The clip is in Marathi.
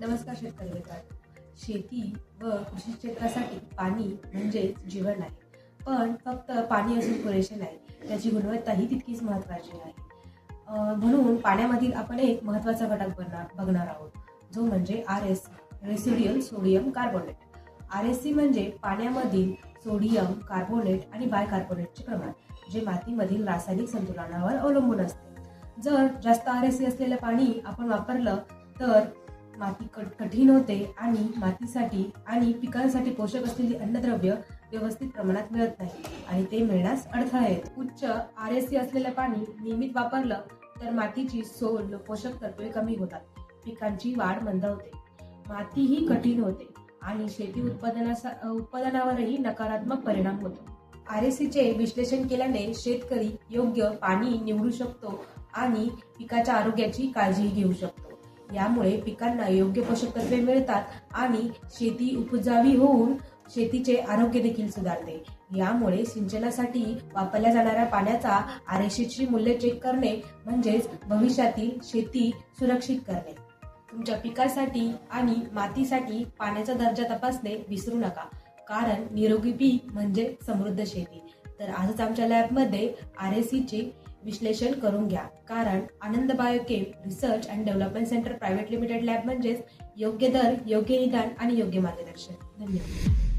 नमस्कार शेतकरी मित्रांनो. शेती व कृषी क्षेत्रासाठी पाणी म्हणजेच जीवन आहे पण फक्त पाणी असून पुरेसे नाही. त्याची गुणवत्ताही तितकीच महत्त्वाची आहे. म्हणून पाण्यामधील आपण एक महत्त्वाचा घटक बनणार बघणार आहोत. जो म्हणजे R S residual sodium carbonate. R S C म्हणजे पाण्यामधील सोडियम कार्बोनेट आणि बायकार्बोनेटचे प्रमाण जे मातीमधील रासायनिक संतुलनावर अवलंबून असते. जर जास्त आर एस सी असलेलं पाणी आपण वापरलं तर माती कठीण होते आणि मातीसाठी आणि पिकांसाठी पोषक असलेली अन्नद्रव्य व्यवस्थित प्रमाणात मिळत नाही आणि ते मिळण्यास अडथळा येतो उच्च आर एस सी असलेलं पाणी नियमित वापरलं तर मातीची सोल पोषक तत्वे कमी होतात. पिकांची वाढ मंदवते माती ही कठीण होते आणि शेती उत्पादनासा उत्पादनावरही नकारात्मक परिणाम होतो. आर एस सीचे विश्लेषण केल्याने शेतकरी योग्य पाणी निवडू शकतो आणि पिकाच्या आरोग्याची काळजीही घेऊ शकतो. यामुळे पिकांना योग्य पोषक तत्वे मिळतात आणि शेती उपजावी होऊन शेतीचे आरोग्य देखील सुधारते. यामुळे सिंचनासाठी वापरल्या जाणाऱ्या पाण्याचा आरएससीची मूल्य चेक करणे म्हणजेच भविष्यातील शेती सुरक्षित करणे. तुमच्या पिकासाठी आणि मातीसाठी पाण्याचा दर्जा तपासणे विसरू नका कारण निरोगी पीक म्हणजे समृद्ध शेती. तर आजच आमच्या लॅबमध्ये आर एस सीचे विश्लेषण करून घ्या. कारण Anand biochem research and development centre private limited lab म्हणजेच योग्य दर योग्य निदान आणि योग्य मार्गदर्शन. धन्यवाद.